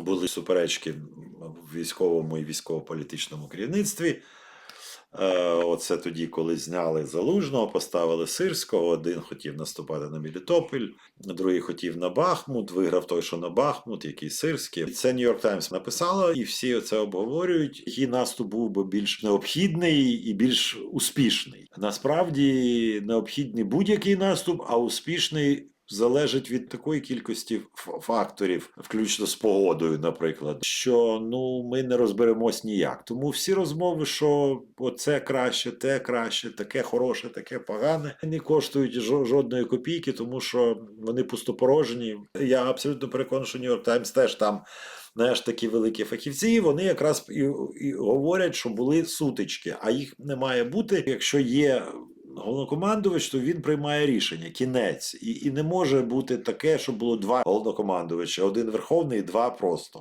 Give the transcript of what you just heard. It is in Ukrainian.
були суперечки в військовому і військово-політичному керівництві. Е, Оце тоді, коли зняли залужного, поставили сирського. Один хотів наступати на Мелітополь, другий хотів на Бахмут. Виграв той, що на Бахмут, який сирський. Це Нью-Йорк Таймс написало, і всі це обговорюють. Який наступ був би більш необхідний і більш успішний. Насправді необхідний будь-який наступ, а успішний. Залежить від такої кількості факторів, включно з погодою, наприклад, що ну ми не розберемось ніяк. Тому всі розмови, що оце краще, те краще, таке хороше, таке погане, не коштують жо- жодної копійки, тому що вони пустопорожні. Я абсолютно переконаний, що Нью-Йорк Таймс теж там. Знаєш, такі великі фахівці, вони якраз і, і говорять, що були сутички, а їх не має бути, якщо є головнокомандувач, то він приймає рішення, кінець. І, і не може бути таке, щоб було два головнокомандувача: один верховний, два просто.